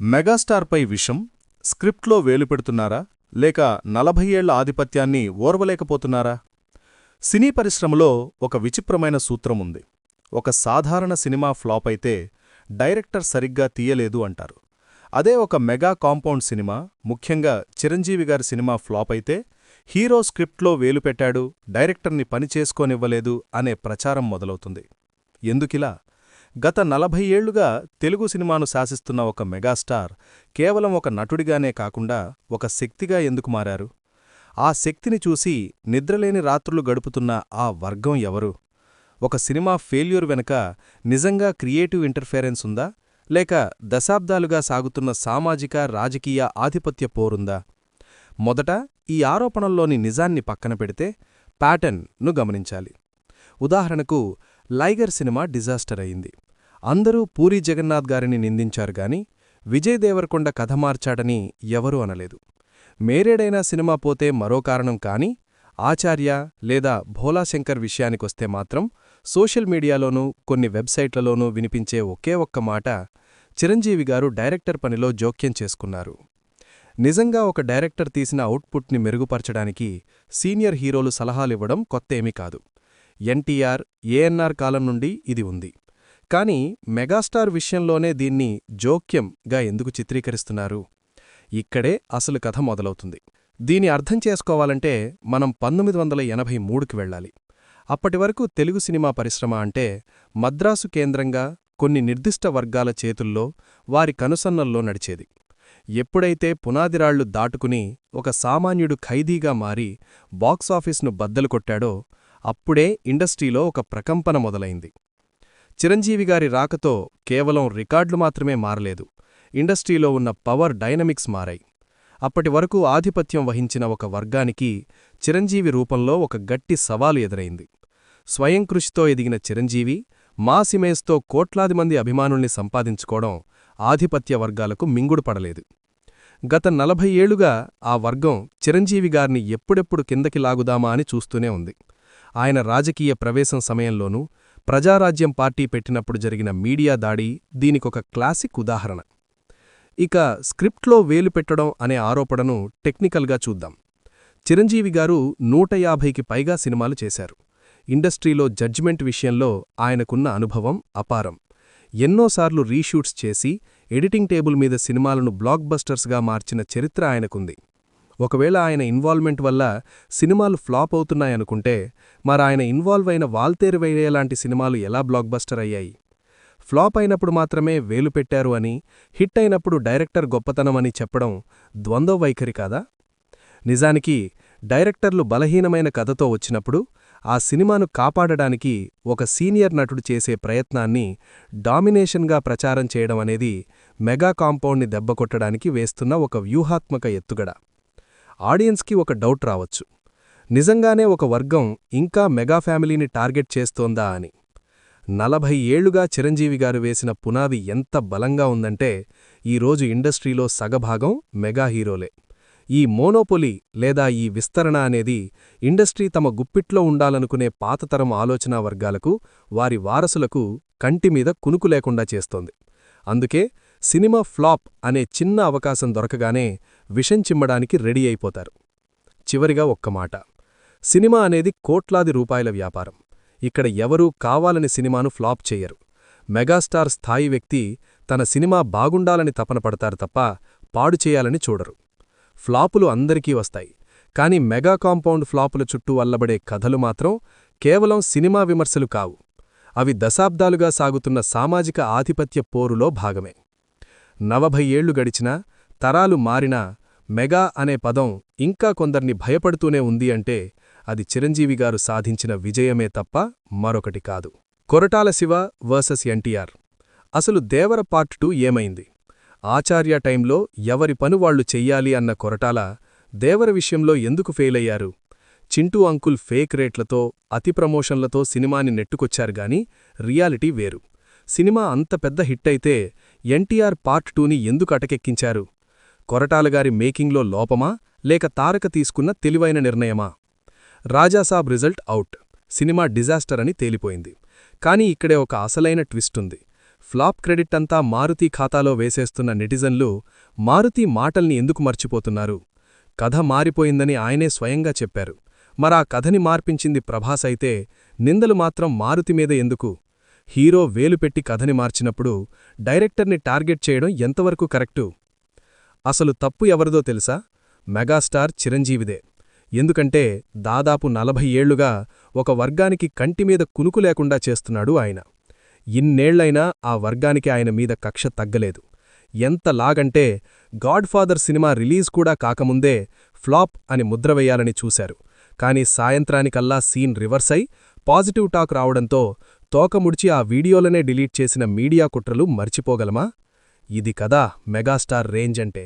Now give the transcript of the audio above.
మెగాస్టార్పై విషం స్క్రిప్ట్లో వేలు పెడుతున్నారా లేక నలభై ఏళ్ళ ఆధిపత్యాన్ని ఓర్వలేకపోతున్నారా? సినీ పరిశ్రమలో ఒక విచిత్రమైన సూత్రముంది ఒక సాధారణ సినిమా ఫ్లాప్ అయితే డైరెక్టర్ సరిగ్గా తీయలేదు అంటారు. అదే ఒక మెగా కాంపౌండ్ సినిమా ముఖ్యంగా చిరంజీవి గారి సినిమా ఫ్లాప్ అయితే హీరో స్క్రిప్ట్లో వేలుపెట్టాడు డైరెక్టర్ని పనిచేసుకోనివ్వలేదు అనే ప్రచారం మొదలవుతుంది. ఎందుకిలా? గత నలభై ఏళ్ళుగా తెలుగు సినిమాను శాసిస్తున్న ఒక మెగాస్టార్ కేవలం ఒక నటుడిగానే కాకుండా ఒక శక్తిగా ఎందుకు మారారు? ఆ శక్తిని చూసి నిద్రలేని రాత్రులు గడుపుతున్న ఆ వర్గం ఎవరు? ఒక సినిమా ఫెయిల్యూర్ వెనుక నిజంగా క్రియేటివ్ ఇంటర్ఫేరెన్స్ ఉందా? లేక దశాబ్దాలుగా సాగుతున్న సామాజిక రాజకీయ ఆధిపత్య పోరుందా? మొదట ఈ ఆరోపణల్లోని నిజాన్ని పక్కన పెడితే ప్యాటర్న్ను గమనించాలి. ఉదాహరణకు లైగర్ సినిమా డిజాస్టర్ అయింది. అందరూ పూరి జగన్నాథ్ గారిని నిందించారు గాని విజయ్ దేవరకొండ కథ మార్చాడని ఎవరూ అనలేదు. మేరేడైనా సినిమా పోతే మరో కారణం కాని ఆచార్య లేదా భోలాశంకర్ విషయానికొస్తే మాత్రం సోషల్ మీడియాలోనూ కొన్ని వెబ్సైట్లలోనూ వినిపించే ఒకే ఒక్క మాట చిరంజీవి గారు డైరెక్టర్ పనిలో జోక్యం చేసుకున్నారు. నిజంగా ఒక డైరెక్టర్ తీసిన అవుట్పుట్ని మెరుగుపరచడానికి సీనియర్ హీరోలు సలహాలివ్వడం కొత్తేమీ కాదు. ఎన్టీఆర్ ఏఎన్ఆర్ కాలం నుండి ఇది ఉంది. కాని మెగాస్టార్ విషయంలోనే దీన్ని జోక్యంగా ఎందుకు చిత్రీకరిస్తున్నారు? ఇక్కడే అసలు కథ మొదలవుతుంది. దీని అర్థం చేసుకోవాలంటే మనం పంతొమ్మిది వందల ఎనభై మూడుకి వెళ్ళాలి. అప్పటివరకు తెలుగు సినిమా పరిశ్రమ అంటే మద్రాసు కేంద్రంగా కొన్ని నిర్దిష్ట వర్గాల చేతుల్లో వారి కనుసన్నల్లో నడిచేది. ఎప్పుడైతే పునాదిరాళ్ళు దాటుకుని ఒక సామాన్యుడు ఖైదీగా మారి బాక్సాఫీస్ను బద్దలు కొట్టాడో అప్పుడే ఇండస్ట్రీలో ఒక ప్రకంపన మొదలైంది. చిరంజీవిగారి రాకతో కేవలం రికార్డులు మాత్రమే మారలేదు. ఇండస్ట్రీలో ఉన్న పవర్ డైనమిక్స్ మారాయి. అప్పటివరకు ఆధిపత్యం వహించిన ఒక వర్గానికి చిరంజీవి రూపంలో ఒక గట్టి సవాలు ఎదురైంది. స్వయం కృషితో ఎదిగిన చిరంజీవి మాసిమేస్తో కోట్లాది మంది అభిమానుల్ని సంపాదించుకోవడం ఆధిపత్య వర్గాలకు మింగుడు పడలేదు. గత నలభై ఏళ్ళుగా ఆ వర్గం చిరంజీవిగారిని ఎప్పుడెప్పుడు కిందకి లాగుదామా అని చూస్తూనే ఉంది. ఆయన రాజకీయ ప్రవేశం సమయంలోనూ ప్రజారాజ్యం పార్టీ పెట్టినప్పుడు జరిగిన మీడియా దాడి దీనికొక క్లాసిక్ ఉదాహరణ. ఇక స్క్రిప్ట్లో వేలు పెట్టడం అనే ఆరోపణను టెక్నికల్గా చూద్దాం. చిరంజీవి గారు నూట యాభైకి పైగా సినిమాలు చేశారు. ఇండస్ట్రీలో జడ్జిమెంట్ విషయంలో ఆయనకున్న అనుభవం అపారం. ఎన్నోసార్లు రీషూట్స్ చేసి ఎడిటింగ్ టేబుల్ మీద సినిమాలను బ్లాక్ బస్టర్స్గా మార్చిన చరిత్ర ఆయనకుంది. ఒకవేళ ఆయన ఇన్వాల్వ్మెంట్ వల్ల సినిమాలు ఫ్లాప్ అవుతున్నాయనుకుంటే మరాయన ఇన్వాల్వ్ అయిన వాల్తేరు వేయేలాంటి సినిమాలు ఎలా బ్లాక్ బస్టర్ అయ్యాయి? ఫ్లాప్ అయినప్పుడు మాత్రమే వేలు పెట్టారు అని హిట్ అయినప్పుడు డైరెక్టర్ గొప్పతనమని చెప్పడం ద్వంద్వ వైఖరి కాదా? నిజానికి డైరెక్టర్లు బలహీనమైన కథతో వచ్చినప్పుడు ఆ సినిమాను కాపాడడానికి ఒక సీనియర్ నటుడు చేసే ప్రయత్నాన్ని డామినేషన్గా ప్రచారం చేయడం అనేది మెగా కాంపౌండ్ని దెబ్బకొట్టడానికి వేస్తున్న ఒక వ్యూహాత్మక ఎత్తుగడ. ఆడియన్స్కి ఒక డౌట్ రావచ్చు. నిజంగానే ఒక వర్గం ఇంకా మెగా ఫ్యామిలీని టార్గెట్ చేస్తోందా అని. నలభై ఏళ్ళుగా చిరంజీవి గారు వేసిన పునాది ఎంత బలంగా ఉందంటే ఈరోజు ఇండస్ట్రీలో సగభాగం మెగా హీరోలే. ఈ మోనోపొలి లేదా ఈ విస్తరణ అనేది ఇండస్ట్రీ తమ గుప్పిట్లో ఉండాలనుకునే పాతతరం ఆలోచనా వర్గాలకు వారి వారసులకు కంటిమీద కునుకు లేకుండా చేస్తోంది. అందుకే సినిమా ఫ్లాప్ అనే చిన్న అవకాశం దొరకగానే విషం చిమ్మడానికి రెడీ అయిపోతారు. చివరిగా ఒక్క మాట. సినిమా అనేది కోట్లాది రూపాయల వ్యాపారం. ఇక్కడ ఎవరూ కావాలని సినిమాను ఫ్లాప్ చెయ్యరు మెగాస్టార్ స్థాయి వ్యక్తి తన సినిమా బాగుండాలని తపన పడతారు తప్ప పాడు చేయాలని చూడరు. ఫ్లాపులు అందరికీ వస్తాయి. కాని మెగా కాంపౌండ్ ఫ్లాపుల చుట్టూ అల్లబడే కథలు మాత్రం కేవలం సినిమా విమర్శలు కావు. అవి దశాబ్దాలుగా సాగుతున్న సామాజిక ఆధిపత్య పోరులో భాగమే. నవభై ఏళ్ళు గడిచినా తరాలు మారినా మెగా అనే పదం ఇంకా కొందర్ని భయపడుతూనే ఉంది అంటే అది చిరంజీవిగారు సాధించిన విజయమే తప్ప మరొకటి కాదు. కొరటాల శివ వర్సెస్ ఎన్టీఆర్. అసలు దేవర పార్ట్ టూ ఏమైంది? ఆచార్య టైంలో ఎవరి పనువాళ్ళు చెయ్యాలి అన్న కొరటాల దేవర విషయంలో ఎందుకు ఫెయిలయ్యారు? చింటూ అంకుల్ ఫేక్ రేట్లతో అతి ప్రమోషన్లతో సినిమాని నెట్టుకొచ్చారుగాని రియాలిటీ వేరు. సినిమా అంత పెద్ద హిట్టయితే ఎన్టీఆర్ పార్ట్ టూని ఎందుకు అటకెక్కించారు? కొరటాలగారి మేకింగ్లో లోపమా లేక తారక తీసుకున్న తెలివైన నిర్ణయమా? రాజాసాబ్ రిజల్ట్ అవుట్ సినిమా డిజాస్టర్ అని తేలిపోయింది. కాని ఇక్కడే ఒక అసలైన ట్విస్టుంది ఫ్లాప్ క్రెడిట్ అంతా మారుతి ఖాతాలో వేసేస్తున్న నెటిజన్లు మారుతి మాటల్ని ఎందుకు మర్చిపోతున్నారు? కథ మారిపోయిందని ఆయనే స్వయంగా చెప్పారు. మరా కథని మార్పించింది ప్రభాస్ అయితే నిందలు మాత్రం మారుతి మీద ఎందుకు? హీరో వేలుపెట్టి కథని మార్చినప్పుడు డైరెక్టర్ని టార్గెట్ చేయడం ఎంతవరకు కరెక్టు? అసలు తప్పు ఎవరిదో తెలుసా? మెగాస్టార్ చిరంజీవిదే. ఎందుకంటే దాదాపు నలభై ఏళ్ళుగా ఒక వర్గానికి కంటిమీద కునుకు లేకుండా చేస్తున్నాడు ఆయన. ఇన్నేళ్ళైనా ఆ వర్గానికి ఆయన మీద కక్ష తగ్గలేదు. ఎంత లాగంటే గాడ్ఫాదర్ సినిమా రిలీజ్ కూడా కాకముందే ఫ్లాప్ అని ముద్ర వెయ్యాలని చూశారు. కాని సాయంత్రానికల్లా సీన్ రివర్స్ అయి పాజిటివ్ టాక్ రావడంతో తోకముడిచి ఆ వీడియోలనే డిలీట్ చేసిన మీడియా కుట్రలు మర్చిపోగలమా? ఇది కదా మెగాస్టార్ రేంజ్ అంటే.